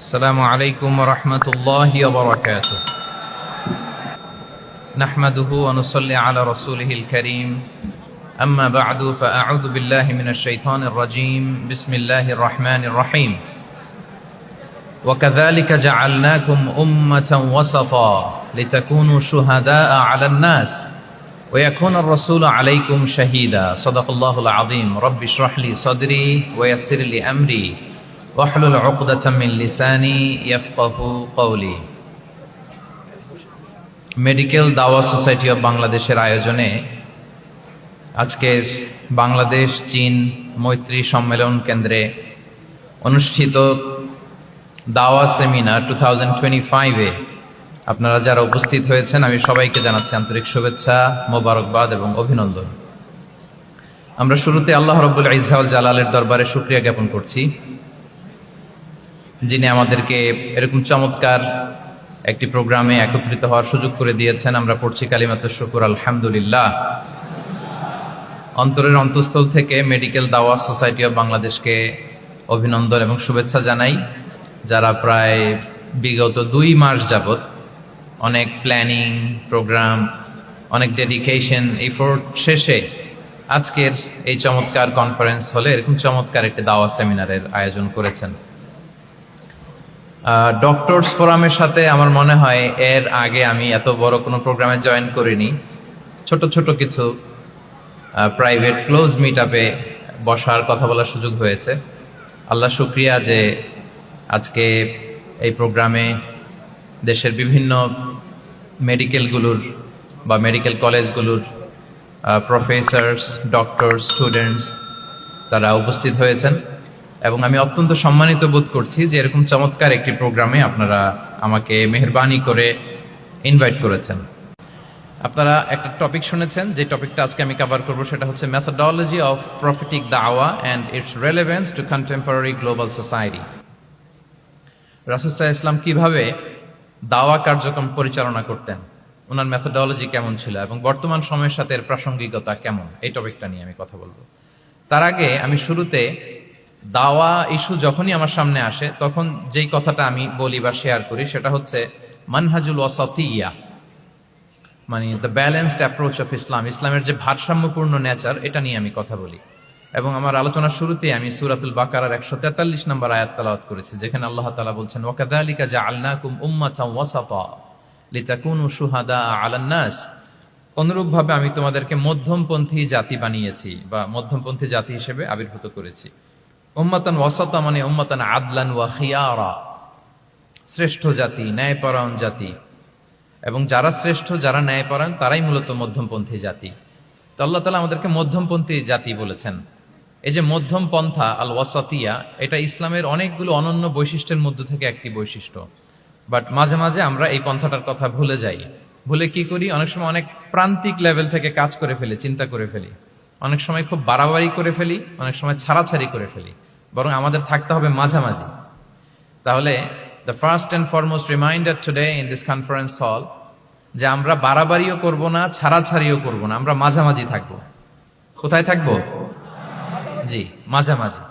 السلام عليكم ورحمة الله وبركاته. نحمده ونصلي على رسوله الكريم. أما بعد فأعوذ بالله من الشيطان الرجيم. بسم الله الرحمن الرحيم. وكذلك جعلناكم أمة وسطا لتكونوا شهداء على الناس. ويكون الرسول عليكم شهيدا. صدق الله العظيم. رب اشرح لي صدري ويسر لي أمري. واحلل عقدة من لساني يفقه قولي medical দাওয়া society of বাংলাদেশের আয়োজনে আজকের বাংলাদেশ চীন মৈত্রী সম্মেলন কেন্দ্রে অনুষ্ঠিত দাওয়া সেমিনার টু থাউজেন্ড টোয়েন্টি ফাইভে আপনারা যারা উপস্থিত হয়েছেন আমি সবাইকে জানাচ্ছি আন্তরিক শুভেচ্ছা মোবারকবাদ এবং অভিনন্দন আমরা শুরুতে আল্লাহ রব্বুল ইজাউল জালালের দরবারে শুক্রিয়া জ্ঞাপন করছি যিনি আমাদেরকে এরকম চমৎকার একটি প্রোগ্রামে একত্রিত হওয়ার সুযোগ করে দিয়েছেন, আমরা পড়ছি কালিমাত শুকুর, আলহামদুলিল্লাহ। অন্তরের অন্তঃস্থল থেকে মেডিকেল দাওয়া সোসাইটি অব বাংলাদেশকে অভিনন্দন এবং শুভেচ্ছা জানাই, যারা প্রায় বিগত দুই মাস যাবৎ অনেক প্ল্যানিং, প্রোগ্রাম, অনেক ডেডিকেশন এফোর্ট শেষে আজকের এই চমৎকার কনফারেন্স হলে এরকম চমৎকার একটি দাওয়া সেমিনারের আয়োজন করেছেন। ডক্টরস ফোরামের সাথে আমার মনে হয় এর আগে আমি এত বড় কোনো প্রোগ্রামে জয়েন করিনি। ছোট ছোট কিছু প্রাইভেট ক্লোজ মিট আপে বসার কথা বলার সুযোগ হয়েছে। আল্লাহ শুক্রিয়া যে আজকে এই প্রোগ্রামে দেশের বিভিন্ন মেডিকেলগুলোর বা মেডিকেল কলেজগুলোর প্রফেসরস ডক্টর স্টুডেন্টস তারা উপস্থিত হয়েছেন। এবং আমি অত্যন্ত সম্মানিত বোধ করছি যে এরকম চমৎকার একটি প্রোগ্রামে আপনারা আমাকে মেহরবানি করে ইনভাইট করেছেন। আপনারা একটা টপিক শুনেছেন, যে টপিকটা আজকে আমি কভার করব, সেটা হচ্ছে মেথোডলজি অফ প্রফিটিক দাওয়া and its relevance to contemporary global society রাসুসাহ ইসলাম কীভাবে দাওয়া কার্যক্রম পরিচালনা করতেন? ওনার মেথোডলজি কেমন ছিল এবং বর্তমান সময়ের সাথে এর প্রাসঙ্গিকতা কেমন? এই টপিকটা নিয়ে আমি কথা বলব। তার আগে আমি শুরুতে দাওয়া ইস্যু যখনই আমার সামনে আসে, তখন যেই কথাটা আমি বলি বা শেয়ার করি, সেটা হচ্ছে মানহাজুল ওয়াসাতিয়া মানে the balanced approach of Islam ইসলামের যে ভারসাম্যপূর্ণ নেচার এটা নিয়ে আমি কথা বলি। এবং আমার আলোচনার শুরুতে আমি সুরাতুল বাকারার একশো তেতাল্লিশ নম্বর আয়াত তালাওয়াত করেছি, যেখানে আল্লাহ তালা বলছেন ওয়াকাদালিকা যা আল্লাকুম উম্মাচা ওয়াসাফা লিতাকুনু সুহাদা আলান্নাস অনুরূপভাবে আমি তোমাদেরকে মধ্যমপন্থী জাতি বানিয়েছি বা মধ্যমপন্থী জাতি হিসেবে আবির্ভূত করেছি। উম্মাতান ওয়াসাতা মানে উম্মাতান আদলান ওয়া খিয়ারা। শ্রেষ্ঠ জাতি, ন্যায়পরায়ণ জাতি। এবং যারা শ্রেষ্ঠ, যারা ন্যায়পরায়ণ, তারাই মূলত মধ্যমপন্থী জাতি। তো আল্লাহ তালা আমাদেরকে মধ্যমপন্থী জাতি বলেছেন। এই যে মধ্যম পন্থা আল ওয়াসাতিয়া এটা ইসলামের অনেকগুলো অনন্য বৈশিষ্ট্যের মধ্য থেকে একটি বৈশিষ্ট্য। বাট মাঝে মাঝে আমরা এই পন্থাটার কথা ভুলে যাই। ভুলে কি করি? অনেক সময় অনেক প্রান্তিক লেভেল থেকে কাজ করে ফেলি, চিন্তা করে ফেলি। অনেক সময় খুব বাড়াবাড়ি করে ফেলি, অনেক সময় ছাড়াছাড়ি করে ফেলি, বরং আমাদের থাকতে হবে মাঝামাঝি। তাহলে the first and foremost reminder today in this conference হল যে আমরা বাড়াবাড়িও করব না, ছাড়াছাড়িও করব না, আমরা মাঝামাঝি থাকব। কোথায় থাকব? জি, মাঝামাঝি।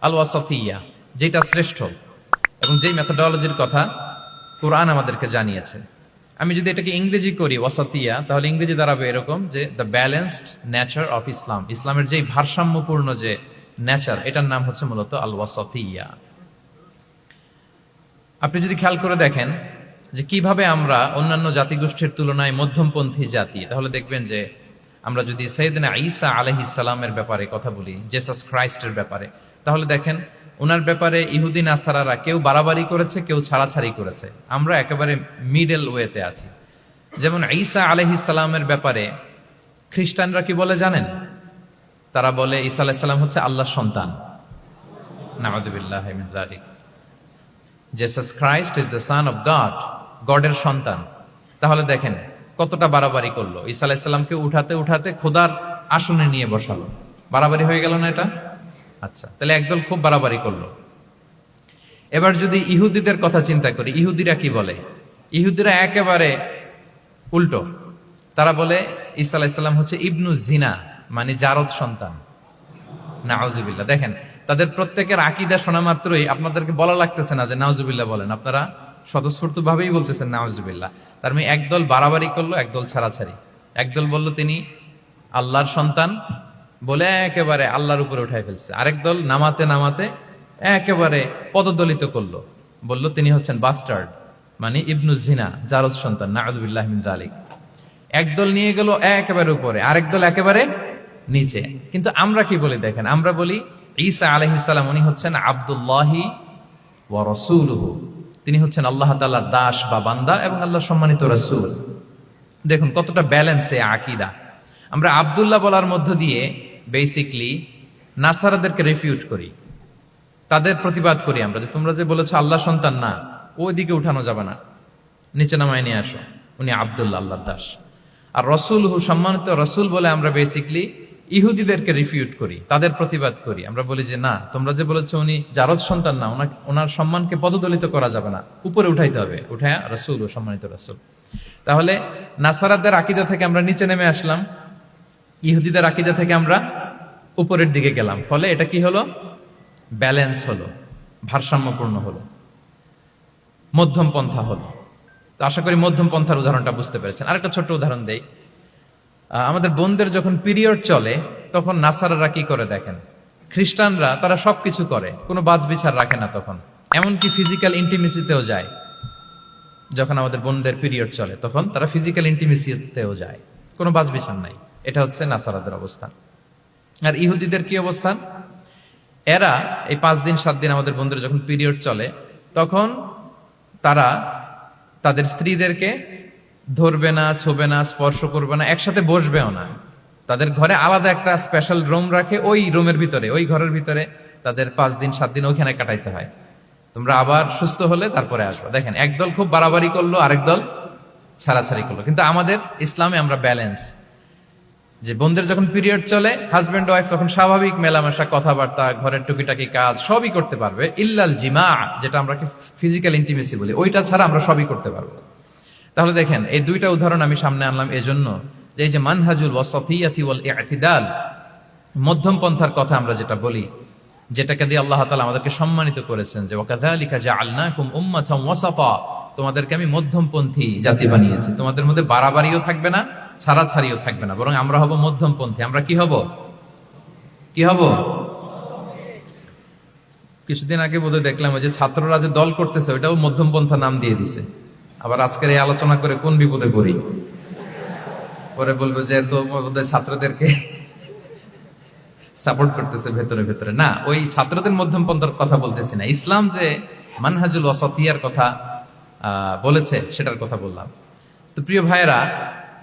আল ওয়াসাতিয়া যেটা শ্রেষ্ঠ। এবং যেই মেথোডলজির কথা কোরআন আমাদেরকে জানিয়েছে। আমি যদি এটাকে ইংরেজি করি, ওয়াসাতিয়া, তাহলে ইংরেজি দাঁড়াবে এরকম যে the balanced nature of Islam ইসলামের যেই ভারসাম্যপূর্ণ যে নেচার এটার নাম হচ্ছে মূলত আল ওয়াসাতিয়া আপনি যদি খেয়াল করে দেখেন যে কীভাবে আমরা অন্যান্য জাতিগোষ্ঠীর তুলনায় মধ্যমপন্থী জাতি, তাহলে দেখবেন যে আমরা যদি সৈয়দিনা ঈসা আলহিসাল্লামের ব্যাপারে কথা বলি জেসাস ক্রাইস্টের ব্যাপারে, তাহলে দেখেন ওনার ব্যাপারে ইহুদিন আসারারা কেউ বাড়াবাড়ি করেছে, কেউ ছাড়াছাড়ি করেছে। আমরা একেবারে মিডল ওয়েতে আছি। যেমন ঈসা আলহিসাল্লামের ব্যাপারে খ্রিস্টানরা কি বলে জানেন? তারা বলে ঈসা আলাহিসাল্লাম হচ্ছে আল্লাহর সন্তান। নামাদুবিল্লাহ Jesus Christ is the son of God গডের সন্তান। তাহলে দেখেন কতটা বাড়াবাড়ি করল। ঈসা আলাহিসাল্লামকে উঠাতে উঠাতে খোদার আসনে নিয়ে বসালো। বাড়াবাড়ি হয়ে গেল না এটা? আচ্ছা তাহলে একদল খুব বাড়াবাড়ি করল। এবার যদি ইহুদিদের কথা চিন্তা করি, ইহুদিরা কি বলে? ইহুদিরা একেবারে উল্টো। তারা বলে আলাহিসাল্লাম হচ্ছে ইবনু জিনা মানে জারদ সন্তান। না দেখেন, তাদের প্রত্যেকের আকিদা শোনা মাত্রই আপনাদেরকে বলা লাগতেছে না যে নাউজুবিল্লাহ বলেন। আপনারা স্বতঃস্ফূর্ত ভাবেই বলতেছেন নাউজুবিল্লাহ। তার মানে একদল বাড়াবাড়ি করল, একদল ছাড়াছাড়ি। একদল বলল তিনি আল্লাহর সন্তান বলে একেবারে আল্লাহর উপরে উঠাই ফেলছে। আরেক দল নামাতে নামাতে একেবারে পদদলিত করল। বলল, তিনি হচ্ছেন বাস্টার্ড মানে ইবনু জিনা জারজ সন্তান নাউজুবিল্লাহ মিন জালিক একদল নিয়ে গেল একেবারে উপরে, আরেক দল একেবারে নিচে। কিন্তু আমরা কি বলি দেখেন, আমরা বলি ঈসা আলহিসাল্লাম উনি হচ্ছেন আবদুল্লাহি ও রসুলহু। তিনি হচ্ছেন আল্লাহ তাল্লাহর দাস বা বান্দা এবং আল্লাহ সম্মানিত রসুল। দেখুন কতটা ব্যালেন্স এ আকিদা। আমরা আবদুল্লাহ বলার মধ্য দিয়ে বেসিকলি নাসারাদেরকে রিফিউট করি। তাদের প্রতিবাদ করি আমরা যে তোমরা যে বলেছ আল্লাহ সন্তান না, ওইদিকে উঠানো যাবে না। নিচে নামায় নিয়ে আসো। উনি আবদুল্লাহ আল্লাহ দাস। আর রসুল হু, সম্মানিত রসুল বলে আমরা বেসিকলি ইহুদিদেরকে রিফিউট করি, তাদের প্রতিবাদ করি। আমরা বলি যে না, তোমরা যে বলেছ উনি জারদ সন্তান না ওনার ওনার সম্মানকে পদদলিত করা যাবে না। উপরে উঠাইতে হবে। উঠায় রসুল ও সম্মানিত রসুল। তাহলে নাসারাদের আকিদা থেকে আমরা নিচে নেমে আসলাম। ইহুদিদের আকিদা থেকে আমরা উপরের দিকে গেলাম। ফলে এটা কি হলো? ব্যালেন্স হলো, ভারসাম্যপূর্ণ হলো, মধ্যম পন্থা হলো। তো আশা করি মধ্যম পন্থার উদাহরণটা বুঝতে পেরেছেন। আরেকটা ছোট্ট উদাহরণ দেই। আমাদের বোনদের যখন পিরিয়ড চলে, তখন নাসারারা কি করে দেখেন? খ্রিস্টানরা তারা সবকিছু করে, কোনো বাজ বিচার রাখে না তখন। এমনকি ফিজিক্যাল ইন্টিমেসিতেও যায়। যখন আমাদের বোনদের পিরিয়ড চলে, তখন তারা ফিজিক্যাল ইন্টিমেসিতেও যায়। কোনো বাজ বিচার নাই। এটা হচ্ছে নাসারাদের অবস্থান। আর ইহুদিদের কি অবস্থান? এরা এই পাঁচ দিন, সাত দিন আমাদের বন্ধুরা যখন পিরিয়ড চলে, তখন তারা তাদের স্ত্রীদেরকে ধরবে না, ছোবে না, স্পর্শ করবে না, একসাথে বসবেও না। তাদের ঘরে আলাদা একটা স্পেশাল রুম রাখে, ওই রুমের ভিতরে, ওই ঘরের ভিতরে তাদের পাঁচ দিন, সাত দিন ওইখানে কাটাইতে হয়। তোমরা আবার সুস্থ হলে তারপরে আসবে। দেখেন, একদল খুব বাড়াবাড়ি করল আরেক দল ছাড়াছাড়ি করল। কিন্তু আমাদের ইসলামে আমরা ব্যালেন্স যে বোনদের যখন পিরিয়ড চলে হাজব্যান্ড ওয়াইফ তখন স্বাভাবিক মেলামেশা, কথাবার্তা, ঘরের টুকিটাকি কাজ, সবই করতে পারবে। ইল্লাল জিমা, যেটা আমরা ফিজিক্যাল ইন্টিমেসি বলি, ওইটা ছাড়া আমরা সবই করতে পারব। তাহলে দেখেন, এই দুইটা উদাহরণ আমি সামনে আনলাম এজন্য যে এই যে মানহাজুল ইআতিদাল মধ্যম পন্থার কথা আমরা যেটা বলি, যেটাকে দিয়ে আল্লাহ তালা আমাদেরকে সম্মানিত করেছেন যে, ওয়াকাযালিকা জাআলনাকুম উম্মাতাম ওয়াসাতা তোমাদেরকে আমি মধ্যমপন্থী জাতি বানিয়েছি। তোমাদের মধ্যে বাড়াবাড়িও থাকবে না ছাড়াছাড়িও থাকবে না, বরং আমরা হব মধ্যমপন্থী। আমরা কি হব? কি হব? কিছুদিন আগে বোধহয় দেখলাম যে ছাত্ররা যে দল করতেছে, ওইটাও মধ্যমপন্থা নাম দিয়ে দিছে। আবার আজকের এই আলোচনা করে কোন বিপদে পড়ি? পরে বলবে যে তো বোধহয় ছাত্রদেরকে সাপোর্ট করতেছে ভেতরে ভেতরে। না, ওই ছাত্রদের মধ্যম পন্থার কথা বলতেছি না। ইসলাম যে মানহাজুল ওয়াসাতিয়ার কথা বলেছে, সেটার কথা বললাম। তো প্রিয় ভাইয়েরা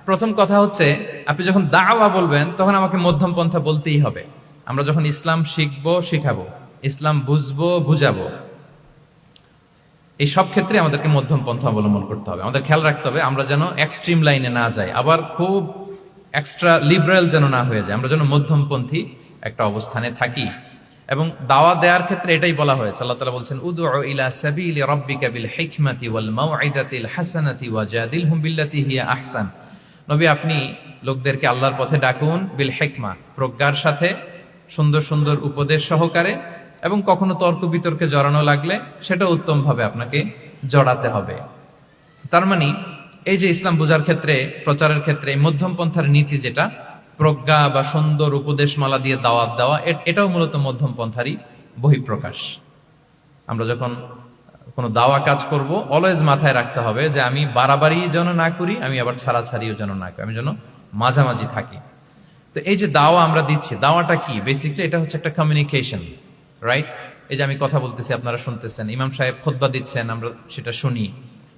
প্রথম কথা হচ্ছে, আপনি যখন দাওয়া বলবেন, তখন আমাকে মধ্যম পন্থা বলতেই হবে। আমরা যখন ইসলাম শিখব, শিখাবো। ইসলাম বুঝব, বুঝাবো। এই সব ক্ষেত্রে আমাদেরকে মধ্যম পন্থা অবলম্বন করতে হবে। আমাদের খেয়াল রাখতে হবে, আমরা যেন এক্সট্রিম লাইনে না যাই, আবার খুব এক্সট্রা লিবারেল যেন না হয়ে যায় আমরা যেন মধ্যমপন্থী একটা অবস্থানে থাকি। এবং দাওয়া দেওয়ার ক্ষেত্রে এটাই বলা হয়েছে। আল্লাহ তালা বলছেন উদু ইলা সাবিলি হিকমাতি হাসানাতি বিল্লাতি হিয়া আহসান। নবী, আপনি লোকদেরকে আল্লাহর পথে ডাকুন বিল হেকমা, প্রজ্ঞার সাথে, সুন্দর সুন্দর উপদেশ সহকারে, এবং কখনো তর্ক বিতর্কে জড়ানো লাগলে সেটা উত্তম ভাবে আপনাকে জড়াতে হবে। তার মানে এই যে ইসলাম বোঝার ক্ষেত্রে, প্রচারের ক্ষেত্রে, এই মধ্যম পন্থার নীতি যেটা, প্রজ্ঞা বা সুন্দর উপদেশমালা দিয়ে দাওয়াত দেওয়া এটাও মূলত মধ্যম পন্থারই বহিঃপ্রকাশ। আমরা যখন কোনো দাওয়া কাজ করব অলওয়েজ মাথায় রাখতে হবে যে আমি বাড়াবাড়ি যেন না করি, আমি আবার ছাড়াছাড়িও যেন না করি, আমি যেন মাঝামাঝি থাকি। তো এই যে দাওয়া আমরা দিচ্ছি, দাওয়াটা কি? বেসিকলি এটা হচ্ছে একটা কমিউনিকেশন রাইট এই যে আমি কথা বলতেছি, আপনারা শুনতেছেন, ইমাম সাহেব খোদবা দিচ্ছেন, আমরা সেটা শুনি।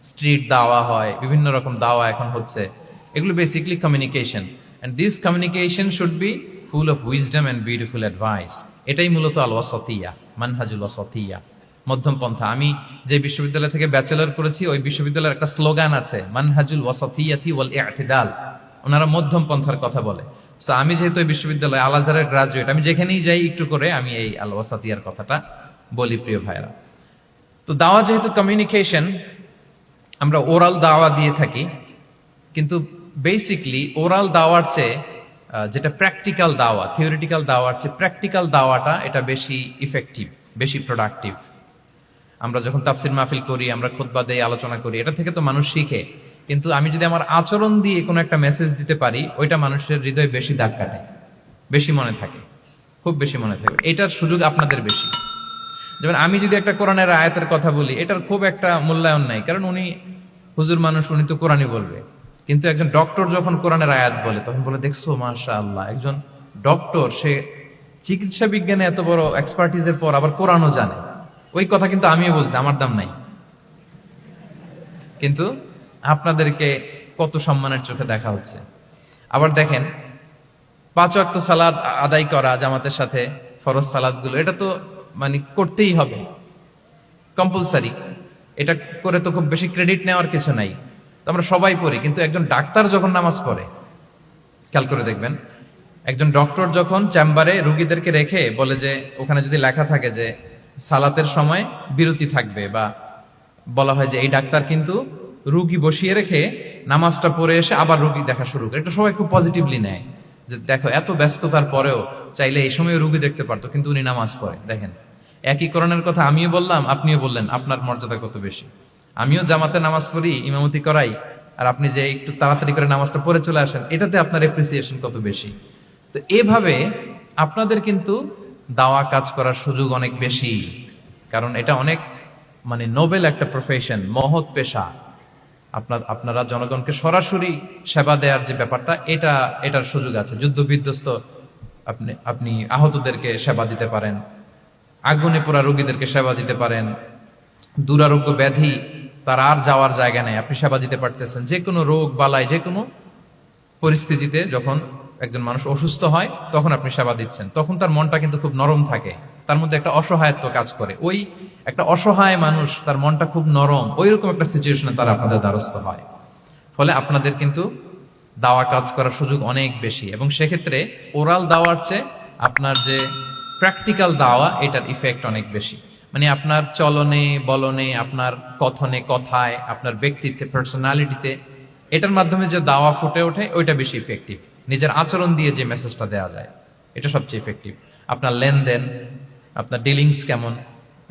স্ট্রিট দাওয়া হয়, বিভিন্ন রকম দাওয়া এখন হচ্ছে। এগুলো basically communication and this communication should be full of wisdom and beautiful advice এটাই মূলত আল ওয়াসতিয়া মানহাজুল ওয়াসতিয়া মধ্যম পন্থা। আমি যে বিশ্ববিদ্যালয় থেকে ব্যাচেলর করেছি, ওই বিশ্ববিদ্যালয়ের একটা স্লোগান আছে, মানহাজুল ওয়াসতিয়াতি ওয়াল ইআতিদাল ওনারা মধ্যম পন্থার কথা বলে। সো আমি যেহেতু বিশ্ববিদ্যালয় আল আজহারের গ্রাজুয়েট আমি যেখানেই যাই একটু করে আমি এই আল ওয়াসাতিয়ার কথাটা বলি, প্রিয় ভাইরা তো, দাওয়া যেহেতু কমিউনিকেশন আমরা ওরাল দাওয়া দিয়ে থাকি, কিন্তু বেসিকলি ওরাল দাওয়ার চেয়ে যেটা প্র্যাকটিক্যাল দাওয়া থিওরিটিক্যাল দাওয়ার চেয়ে প্র্যাকটিক্যাল দাওয়াটা এটা বেশি ইফেক্টিভ বেশি প্রোডাক্টিভ আমরা যখন তাফসির মাহফিল করি, আমরা খুতবা দেই, আলোচনা করি, এটা থেকে তো মানুষ শিখে। কিন্তু আমি যদি আমার আচরণ দিয়ে কোনো একটা মেসেজ দিতে পারি, ওইটা মানুষের হৃদয়ে বেশি দাগ কাটে। বেশি মনে থাকে। খুব বেশি মনে থাকে। এটার সুযোগ আপনাদের বেশি। যেমন আমি যদি একটা কোরআনের আয়াতের কথা বলি, এটার খুব একটা মূল্যায়ন নাই। কারণ উনি হুজুর মানুষ, উনি তো কোরআনই বলবে। কিন্তু একজন ডক্টর যখন কোরআনের আয়াত বলে, তখন বলে, দেখছ মাশা আল্লাহ একজন ডক্টর, সে চিকিৎসা বিজ্ঞানে এত বড় এক্সপার্টিজের পর আবার কোরআনও জানে। ওই কথা কিন্তু আমিও বলছি, আমার দাম নাই। কিন্তু আপনাদেরকে কত সম্মানের চোখে দেখা হচ্ছে। আবার দেখেন, পাঁচ ওয়াক্ত সালাদ আদায় করা, জামাতের সাথে ফরজ সালাদগুলো, এটা তো মানে করতেই হবে। কম্পালসারি, এটা করে তো খুব বেশি ক্রেডিট নেওয়ার কিছু নাই। তো আমরা সবাই পড়ি, কিন্তু একজন ডাক্তার যখন নামাজ পড়ে, খেয়াল করে দেখবেন, একজন ডক্টর যখন চেম্বারে রুগীদেরকে রেখে বলে যে, ওখানে যদি লেখা থাকে যে সালাতের সময় বিরতি থাকবে বা বলা হয় যে এই ডাক্তার কিন্তু রুগী বসিয়ে রেখে নামাজটা পড়ে এসে আবার রুগী দেখা শুরু করে। এটা সবাই খুব পজিটিভলি নেয় যে দেখো, এত ব্যস্ততার পরেও চাইলে এই সময় রুগী দেখতে পারতো, কিন্তু উনি নামাজ পড়ে। দেখেন, একই করণের কথা আমিও বললাম, আপনিও বললেন, আপনার মর্যাদা কত বেশি? আমিও জামাতে নামাজ পড়ি, ইমামতি করাই, আর আপনি যে একটু তাড়াতাড়ি করে নামাজটা পড়ে চলে আসেন, এটাতে আপনার এপ্রিসিয়েশন কত বেশি? তো এভাবে আপনাদের কিন্তু দাওয়া কাজ করার সুযোগ অনেক বেশি। কারণ এটা অনেক মানে নোবেল একটা প্রফেশন মহৎ পেশা। আপনার, আপনারা জনগণকে সরাসরি সেবা দেওয়ার যে ব্যাপারটা, এটা, এটার সুযোগ আছে। যুদ্ধ বিধ্বস্ত আপনি আপনি আহতদেরকে সেবা দিতে পারেন। আগুনে পোড়া রোগীদেরকে সেবা দিতে পারেন। দুরারোগ্য ব্যাধি, তার আর যাওয়ার জায়গা নেই। আপনি সেবা দিতে পারতেছেন। যে কোনো রোগ, বালাই, যে কোনো পরিস্থিতিতে যখন একজন মানুষ অসুস্থ হয়, তখন আপনি সেবা দিচ্ছেন। তখন তার মনটা কিন্তু খুব নরম থাকে। তার মধ্যে একটা অসহায়ত্ব কাজ করে। ওই একটা অসহায় মানুষ, তার মনটা খুব নরম ওই রকম একটা সিচুয়েশনে তারা আপনাদের দ্বারস্থ হয়। ফলে আপনাদের কিন্তু দাওয়া কাজ করার সুযোগ অনেক বেশি। এবং সেক্ষেত্রে ওরাল দাওয়ার চেয়ে আপনার যে প্র্যাকটিক্যাল দাওয়া, এটার ইফেক্ট অনেক বেশি। মানে আপনার চলনে, বলনে, আপনার কথনে, কথায়, আপনার ব্যক্তিত্বে পার্সোনালিটিতে এটার মাধ্যমে যে দাওয়া ফুটে ওঠে, ওইটা বেশি ইফেক্টিভ নিজের আচরণ দিয়ে যে মেসেজটা দেওয়া যায়, এটা সবচেয়ে ইফেক্টিভ আপনার লেনদেন, আপনার ডিলিংস কেমন,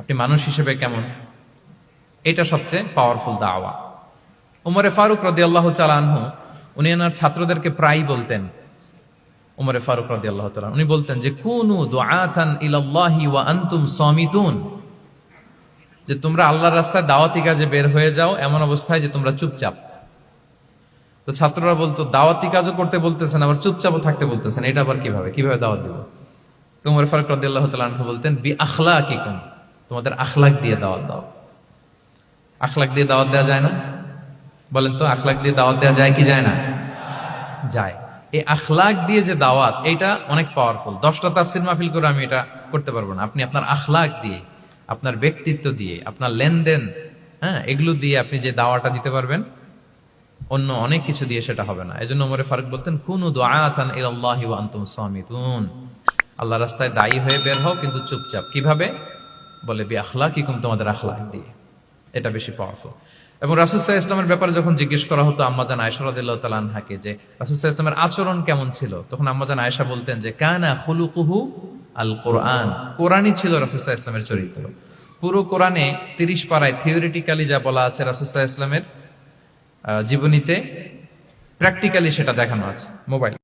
আপনি মানুষ হিসেবে কেমন, এটা সবচেয়ে পাওয়ারফুল দাওয়া। উমরে ফারুক রদি আল্লাহ চালানহু উনি এনার ছাত্রদেরকে প্রায় বলতেন, উমরে ফারুক রদি আল্লাহ তালান উনি বলতেন যে, কুনু দুআতান ইলাল্লাহি ওয়া আনতুম সামিতুন। যে, তোমরা আল্লাহর রাস্তায় দাওয়াতি কাজে বের হয়ে যাও, এমন অবস্থায় যে, তোমরা চুপচাপ। তো ছাত্ররা বলতো, দাওয়াতি কাজও করতে বলতেছেন, আবার চুপচাপও থাকতে বলতেছেন। এটা আবার কীভাবে? কীভাবে দাওয়াত দিব? তোমার ফারুক রদি আল্লাহ তালান বলতেন, বি আখলা কি কোন তোমাদের আখলাক দিয়ে দাওয়াত দাও। আখলাক দিয়ে দাওয়াত দেওয়া যায় না? বলেন তো, আখলাক দিয়ে দাওয়াত দেওয়া যায় কি যায় না? যায়। এই আখলাক দিয়ে যে দাওয়াত এটা অনেক পাওয়ারফুল দশটা তাফসির মাহফিল করে আমি এটা করতে পারব না। আপনি আপনার আখলাক দিয়ে, আপনার ব্যক্তিত্ব দিয়ে, আপনার লেনদেন হ্যাঁ এগুলো দিয়ে আপনি যে দাওয়াটা দিতে পারবেন অন্য অনেক কিছু দিয়ে সেটা হবে না। এই জন্য ওমরে ফারুক বলতেন, কোন সামিতুন। আল্লাহ রাস্তায় দায়ী হয়ে বের হও, কিন্তু চুপচাপ। কীভাবে? বলে, বি আখলা আখলাকিকুম, তোমাদের আখলাক দিয়ে। এটা বেশি পাওয়ারফুল এবং রাসুসাহ ইসলামের ব্যাপারে যখন জিজ্ঞেস করা হতো আম্মাজান আয়সা রাদিল্লাহ তালানহাকে যে রাসুসাহ ইসলামের আচরণ কেমন ছিল? তখন আম্মাজান আয়সা বলতেন যে, কানা খুলুকুহু আল কোরআন কোরআনই ছিল রাসুসাহ ইসলামের চরিত্র। পুরো কোরআনে তিরিশ পাড়ায় থিওরিটিক্যালি যা বলা আছে রাসুসাহ ইসলামের জীবনীতে প্র্যাকটিক্যালি সেটা দেখানো আছে মোবাইল